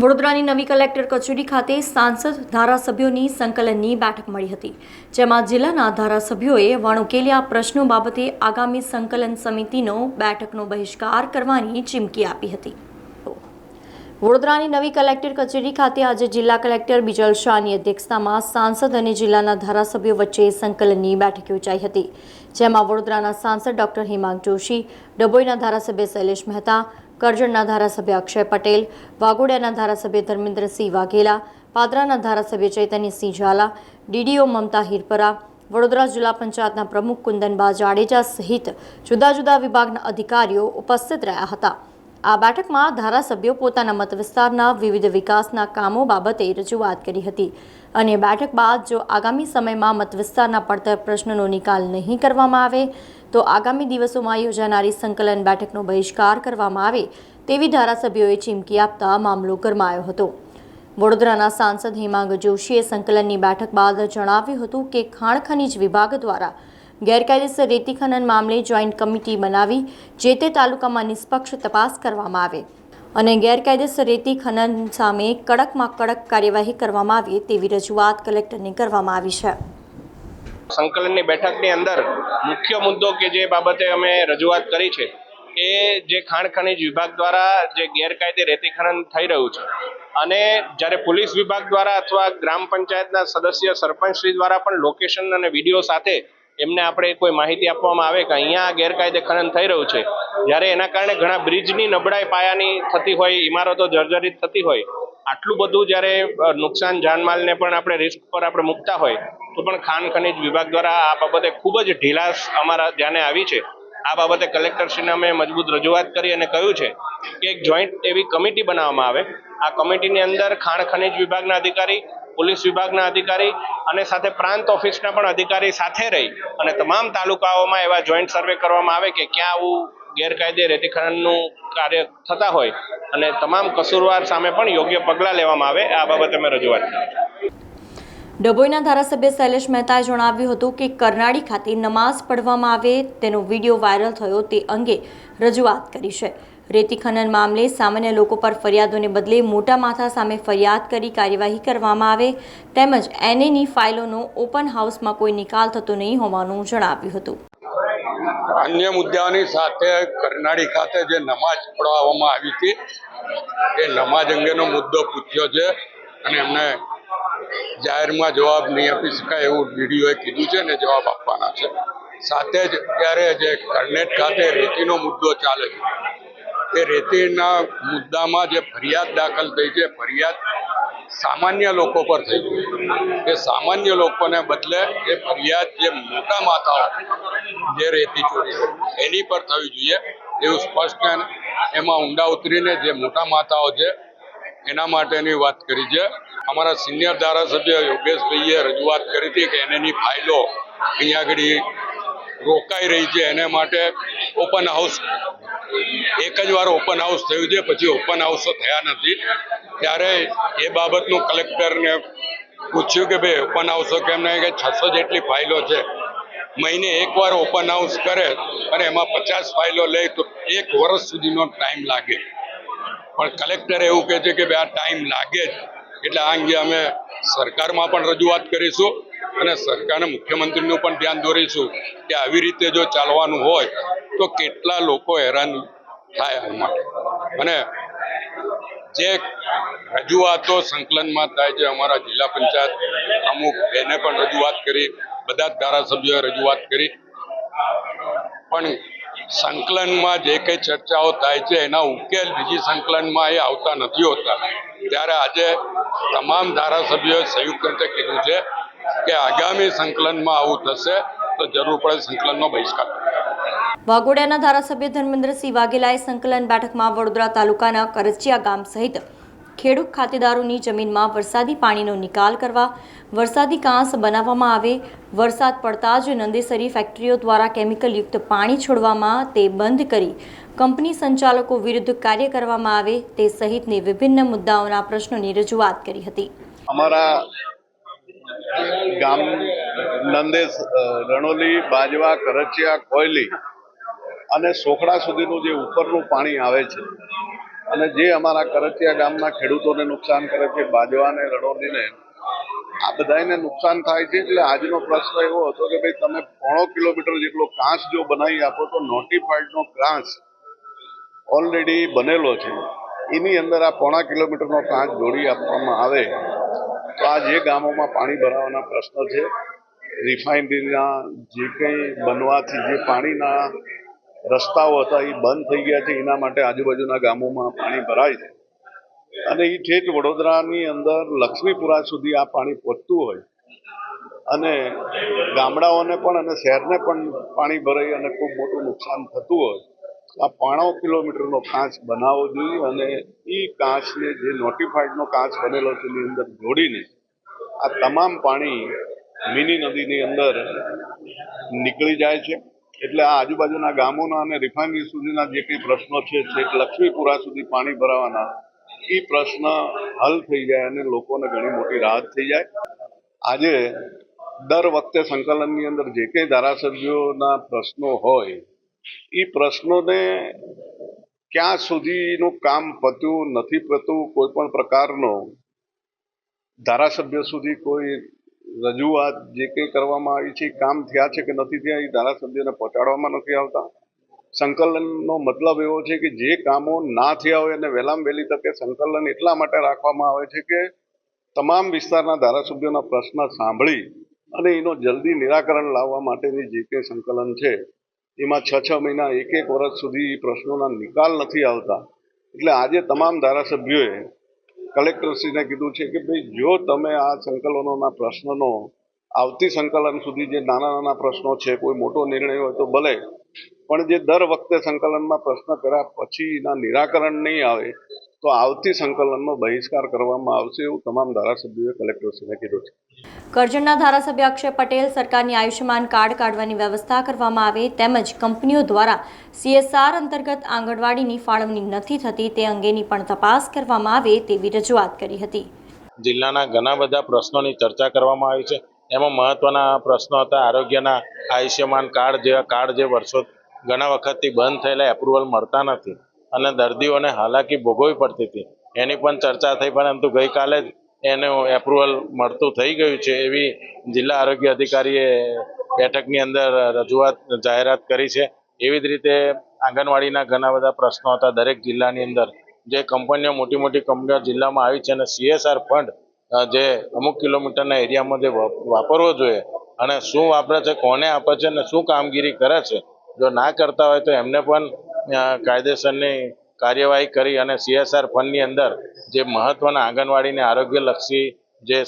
વડોદરાની નવી કલેક્ટર કચેરી ખાતે સાંસદ ધારાસભ્યોની સંકલનની બેઠક મળી હતી, જેમાં જિલ્લાના ધારાસભ્યોએ વણુકેલ્યા પ્રશ્નો બાબતે આગામી સંકલન સમિતિનો બેઠકનો બહિષ્કાર કરવાની ચીમકી આપી હતી. વડોદરાની નવી કલેક્ટર કચેરી ખાતે આજે જિલ્લા કલેક્ટર બિજલ શાહની અધ્યક્ષતામાં સાંસદ અને જિલ્લાના ધારાસભ્યો વચ્ચે સંકલનની બેઠક યોજાઈ હતી, જેમાં વડોદરાના સાંસદ ડોક્ટર હિમાંગ જોશી, ડભોઈના ધારાસભ્ય શૈલેષ મહેતા કરજણના ધારાસભ્ય અક્ષય પટેલ વાઘોડિયાના ધારાસભ્ય ધર્મેન્દ્રસિંહ વાઘેલા, પાદરાના ધારાસભ્ય ચૈતન્યસિંહ ઝાલા, ડીડીઓ મમતા હિરપરા, વડોદરા જિલ્લા પંચાયતના પ્રમુખ કુંદનબા જાડેજા સહિત જુદા જુદા વિભાગના અધિકારીઓ ઉપસ્થિત રહ્યા હતા. આ બેઠકમાં ધારાસભ્યો પોતાના મત વિસ્તારના વિવિધ વિકાસના કામો બાબતે રજૂઆત કરી હતી. અને બેઠક બાદ જો આગામી સમયમાં મત વિસ્તારના પડતર પ્રશ્નનો નિકાલ નહીં કરવામાં આવે, તો આગામી દિવસોમાં યોજાનારી સંકલન બેઠકનો બહિષ્કાર કરવામાં આવે તેવી ધારાસભ્યોએ ચીમકી આપતા મામલો ગરમાયો હતો. વડોદરાના સાંસદ હેમાંગ જોશીએ સંકલનની બેઠક બાદ જણાવ્યું હતું કે ખાણ ખનીજ વિભાગ દ્વારા ગેરકાયદેસર રેતી ખનન મામલે જોઈન્ટ કમિટી બનાવી, જે તે તાલુકામાં નિષ્પક્ષ તપાસ કરવામાં આવે. અને ગેરકાયદેસર રેતી ખનન સામે કડકમાં કડક કાર્યવાહી કરવામાં આવે તેવી રજૂઆત કલેક્ટરને કરવામાં આવી છે. સંકલનની બેઠકની અંદર મુખ્ય મુદ્દો કે જે બાબતે અમે રજૂઆત કરી છે, એ જે ખાણ ખનિજ વિભાગ દ્વારા જે ગેરકાયદે રેતી ખનન થઈ રહ્યું છે, અને જ્યારે પોલીસ વિભાગ દ્વારા અથવા ગ્રામ પંચાયતના સદસ્ય સરપંચશ્રી દ્વારા પણ લોકેશન અને વીડિયો સાથે એમને આપણે કોઈ માહિતી આપવામાં આવે કે અહીંયા ગેરકાયદે ખનન થઈ રહ્યું છે, જ્યારે એના કારણે ઘણા બ્રિજની નબળાઈ પાયાની થતી હોય, ઇમારતો જર્જરિત થતી હોય, આટલું બધું જ્યારે નુકસાન જાનમાલને પણ આપણે રિસ્ક પર આપણે મૂકતા હોય, તો પણ ખાન ખનીજ વિભાગ દ્વારા આ બાબતે ખૂબ જ ઢીલાસ અમારા ધ્યાને આવી છે. આ બાબતે કલેક્ટરશ્રીને અમે મજબૂત રજૂઆત કરી અને કહ્યું છે કે એક જોઈન્ટ એવી કમિટી બનાવવામાં આવે. આ કમિટીની અંદર ખાણ ખનીજ વિભાગના અધિકારી, પોલીસ વિભાગના અધિકારી અને સાથે પ્રાંત ઓફિસના પણ અધિકારી સાથે રહી અને તમામ તાલુકાઓમાં એવા જોઈન્ટ સર્વે કરવામાં આવે કે ક્યાં આવું ગેરકાયદે રેતી ખનનનું કાર્ય થતા હોય અને તમામ કસૂરવાર સામે પણ યોગ્ય પગલાં લેવામાં આવે. આ બાબતે અમે રજૂઆત કરી. ડભોઈના ધારાસભ્ય શૈલેષ મહેતાએ જણાવ્યું હતું કે કરનાળી ખાતે નમાઝ પઢવામાં આવે તેનો વીડિયો વાયરલ થયો તે અંગે રજૂઆત કરી છે. રેતી ખનન મામલે સામાન્ય લોકો પર ફરિયાદોને બદલે મોટા માથા સામે ફરિયાદ કરી કાર્યવાહી કરવામાં આવે તેમજ એનએની ફાઇલોનો ઓપન હાઉસમાં કોઈ નિકાલ થતો નહીં હોવાનું જણાવ્યું હતું. અન્ય મુદ્દાઓની સાથે કરનાળી ખાતે જે નમાજ પઢાવવામાં આવી હતી, એ નમાજ અંગેનો મુદ્દો પૂછ્યો છે અને એમને જાહેરમાં જવાબ નહીં આપી શકાય એવું ડીડીઓએ કીધું છે ને જવાબ આપવાના છે. સાથે જ અત્યારે જે કરનેટ ખાતે રેતીનો મુદ્દો ચાલે છે, એ રેતીના મુદ્દામાં જે ફરિયાદ દાખલ થઈ છે, ફરિયાદ સામાન્ય લોકો પર થઈ છે. એ સામાન્ય લોકોને બદલે એ ફરિયાદ જે મોટા માતાઓ જે રેતી ચોરી એની પર થવી જોઈએ એવું સ્પષ્ટ એમાં ઊંડા ઉતરીને જે મોટા માતાઓ છે એના માટેની વાત કરી છે. અમારા સિનિયર ધારાસભ્ય યોગેશભાઈએ રજૂઆત કરી હતી કે એની ફાઇલો અહીંયા આગળ રોકાઈ રહી છે. એને માટે ઓપન હાઉસ, એક જ વાર ઓપન હાઉસ થયું છે. પછી ઓપન હાઉસો થયા નથી. ત્યારે એ બાબતનું કલેક્ટરને પૂછ્યું કે ભાઈ, ઓપન હાઉસો કેમ નહીં? કે છસો જેટલી ફાઇલો છે. મહિને એકવાર ઓપન હાઉસ કરે અને એમાં પચાસ ફાઇલો લે તો એક વર્ષ સુધીનો ટાઈમ લાગે. પણ કલેક્ટર એવું કહે છે કે ભાઈ, આ ટાઈમ લાગે જ. એટલે આ અંગે અમે સરકારમાં પણ રજૂઆત કરીશું અને સરકારને મુખ્યમંત્રીનું પણ ધ્યાન દોરીશું કે આવી રીતે જો ચાલવાનું હોય તો કેટલા લોકો હેરાન થાય આ માટે. અને જે રજૂઆતો સંકલનમાં થાય છે, અમારા જિલ્લા પંચાયત અમુક એને પણ રજૂઆત કરી, બધા જ ધારાસભ્યોએ રજૂઆત કરી. પણ સંકલનમાં જે કંઈ ચર્ચાઓ થાય છે, એના ઉકેલ બીજી સંકલનમાં એ આવતા નથી હોતા ત્યારે આજે તમામ ધારાસભ્યોએ સંયુક્ત રીતે કીધું છે કે આગામી સંકલનમાં આવું થશે, તો જરૂર પડે સંકલનનો બહિષ્કાર. વાઘોડિયાના ધારાસભ્ય ધર્મેન્દ્રસિંહ વાઘેલાએ સંકલન બેઠકમાં વડોદરા તાલુકાના કરજિયા ગામ સહિત ખેડૂત ખાતેદારોની જમીનમાં વરસાદી પાણીનો નિકાલ કરવા, વરસાદી કાંસ બનાવવામાં આવે, વરસાદ પડતા જ નંદેસરી ફેક્ટરીઓ દ્વારા કેમિકલયુક્ત પાણી છોડવામાં તે બંધ કરી, કંપની સંચાલકો વિરુદ્ધ કાર્ય કરવામાં આવે તે સહિતની વિભિન્ન મુદ્દાઓના પ્રશ્નોની રજૂઆત કરી હતી. અમારા ગામ નંદેશ રણોલી, બાજવા, કરચિયા કોયલી અને સોખડા સુધીનું જે ઉપરનું પાણી આવે છે અને જે અમારા કરચિયા ગામના ખેડૂતોને નુકસાન કરે છે, બાજવાને રણોલીને આ બધાને નુકસાન થાય છે. એટલે આજનો પ્રશ્ન એવો હતો કે ભાઈ તમે પોણો કિલોમીટર જેટલો કાંસ જો બનાવી આપો તો નોટિફાઈડનો કાંસ ઓલરેડી બનેલો છે. એની અંદર આ પોણા કિલોમીટરનો કાંચ જોડી આપવામાં આવે તો આ જે ગામોમાં પાણી ભરાવાના પ્રશ્નો છે રિફાઇનરીના જે કંઈ બનવાથી જે પાણીના રસ્તાઓ હતા, એ બંધ થઈ ગયા છે. એના માટે આજુબાજુના ગામોમાં પાણી ભરાય છે. અને એ ઠેઠ વડોદરાની અંદર લક્ષ્મીપુરા સુધી આ પાણી પહોંચતું હોય. અને ગામડાઓને પણ અને શહેરને પણ પાણી ભરાઈ અને ખૂબ મોટું નુકસાન થતું હોય. આ પાણો કિલોમીટરનો કાંચ બનાવવો જોઈએ અને એ કાંચને જે નોટિફાઈડનો કાંચ બનેલો છે, એની અંદર જોડીને આ તમામ પાણી મિની નદીની અંદર નીકળી જાય છે. એટલે આ આજુબાજુના ગામોના અને રિફાઇનરી સુધીના જે કંઈ પ્રશ્નો છે, છેક લક્ષ્મીપુરા સુધી પાણી ભરાવાના, એ પ્રશ્ન હલ થઈ જાય અને લોકોને ઘણી મોટી રાહત થઈ જાય. આજે દર વખતે સંકલનની અંદર જે કંઈ ધારાસભ્યોના પ્રશ્નો હોય, એ પ્રશ્નોને ક્યાં સુધીનું કામ પત્યું નથી પતું, કોઈ પણ પ્રકારનો ધારાસભ્ય સુધી કોઈ રજૂઆત જે કંઈ કરવામાં આવી છે કામ થયા છે કે નથી થયા, એ ધારાસભ્યને પહોંચાડવામાં નથી આવતા. સંકલનનો મતલબ એવો છે કે જે કામો ના થયા હોય અને વહેલામાં વહેલી તકે સંકલન એટલા માટે રાખવામાં આવે છે કે તમામ વિસ્તારના ધારાસભ્યોના પ્રશ્ન સાંભળી અને એનો જલ્દી નિરાકરણ લાવવા માટેની જે કંઈ સંકલન છે, એમાં છ છ મહિના એક એક વર્ષ સુધી પ્રશ્નોના નિકાલ નથી આવતા. એટલે આજે તમામ ધારાસભ્યોએ કલેક્ટરશ્રીને કીધું છે કે ભાઈ, જો તમે આ સંકલનોના પ્રશ્નનો આવતી સંકલન સુધી જે નાના નાના પ્રશ્નો છે, કોઈ મોટો નિર્ણય હોય તો ભલે, પણ જે દર વખતે સંકલનમાં પ્રશ્ન કર્યા પછી એના નિરાકરણ નહીં આવે તો આવતી સંકલનનો બહિષ્કાર કરવામાં આવશે એવું તમામ ધારાસભ્યોએ કલેક્ટરશ્રીને કીધું છે. કરજણના ધારાસભ્ય અક્ષય પટેલ સરકારની આયુષ્યમાન કાર્ડ કાઢવાની વ્યવસ્થા કરવામાં આવે તેમજ કંપનીઓ દ્વારા સીએસઆર અંતર્ગત આંગણવાડીની ફાળવણી નથી થતી તે અંગેની પણ તપાસ કરવામાં આવે તેવી રજૂઆત કરી હતી. જિલ્લાના ઘણા બધા પ્રશ્નોની ચર્ચા કરવામાં આવી છે. એમાં મહત્વના પ્રશ્નો હતા આરોગ્યના આયુષ્યમાન કાર્ડ જેવા કાર્ડ જે વર્ષો ઘણા વખતથી બંધ થયેલા એપ્રુવલ મળતા નથી. અને દર્દીઓને હાલાકી ભોગવવી પડતી હતી. એની પણ ચર્ચા થઈ, પરંતુ ગઈકાલે જ એનું એપ્રુવલ મળતું થઈ ગયું છે એવી જિલ્લા આરોગ્ય અધિકારીએ બેઠકની અંદર રજૂઆત જાહેરાત કરી છે. એવી જ રીતે આંગણવાડીના ઘણા બધા પ્રશ્નો હતા. દરેક જિલ્લાની અંદર જે કંપનીઓ મોટી મોટી કંપનીઓ જિલ્લામાં આવી છે અને સીએસઆર ફંડ જે અમુક કિલોમીટરના એરિયામાં જે વાપરવો જોઈએ અને શું વાપરે છે, કોને આપે છે અને શું કામગીરી કરે છે, જો ના કરતા હોય તો એમને પણ કાયદેસરની કાર્યવાહી કરી અને સીએસઆર ફંડની અંદર જે મહત્વના આંગણવાડીને આરોગ્યલક્ષી જે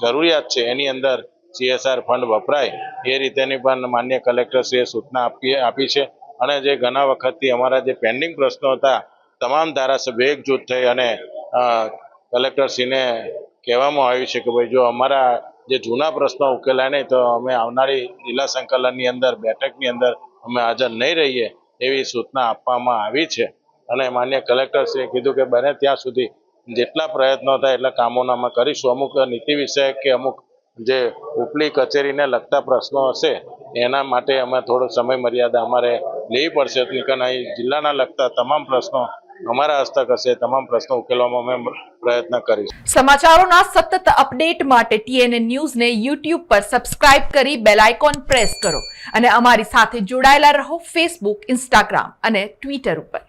જરૂરિયાત છે એની અંદર સીએસઆર ફંડ વપરાય, એ રીતેની પણ માન્ય કલેક્ટરશ્રીએ સૂચના આપી આપી છે. અને જે ઘણા વખતથી અમારા જે પેન્ડિંગ પ્રશ્નો હતા, તમામ ધારાસભ્યો એકજૂથ થઈ અને કલેક્ટરશ્રીને કહેવામાં આવ્યું છે કે ભાઈ જો અમારા જે જૂના પ્રશ્નો ઉકેલાય નહીં તો અમે આવનારી જિલ્લા સંકલનની અંદર, બેઠકની અંદર અમે હાજર નહીં રહીએ. એવી સૂચના આપવામાં આવી છે. અને માન્ય કલેક્ટરશ્રીએ કીધું કે બને ત્યાં સુધી જેટલા પ્રયત્નો થાય એટલા કામોના અમે કરીશું. અમુક નીતિ વિષયક કે અમુક જે ઉપલી કચેરીને લગતા પ્રશ્નો હશે, એના માટે અમે થોડો સમય મર્યાદા અમારે લેવી પડશે. કારણ અહીં જિલ્લાના લગતા તમામ પ્રશ્નો અમારા હસ્તક હશે તમામ પ્રશ્નો ઉકેલવામાં અમે પ્રયત્ન કરીશું. સમાચારોના સતત અપડેટ માટે ટીએનએ ન્યૂઝને યુટ્યુબ પર સબસ્ક્રાઇબ કરી બેલ આઇકોન પ્રેસ કરો અને અમારી સાથે જોડાયેલા રહો ફેસબુક ઇન્સ્ટાગ્રામ અને ટ્વિટર ઉપર.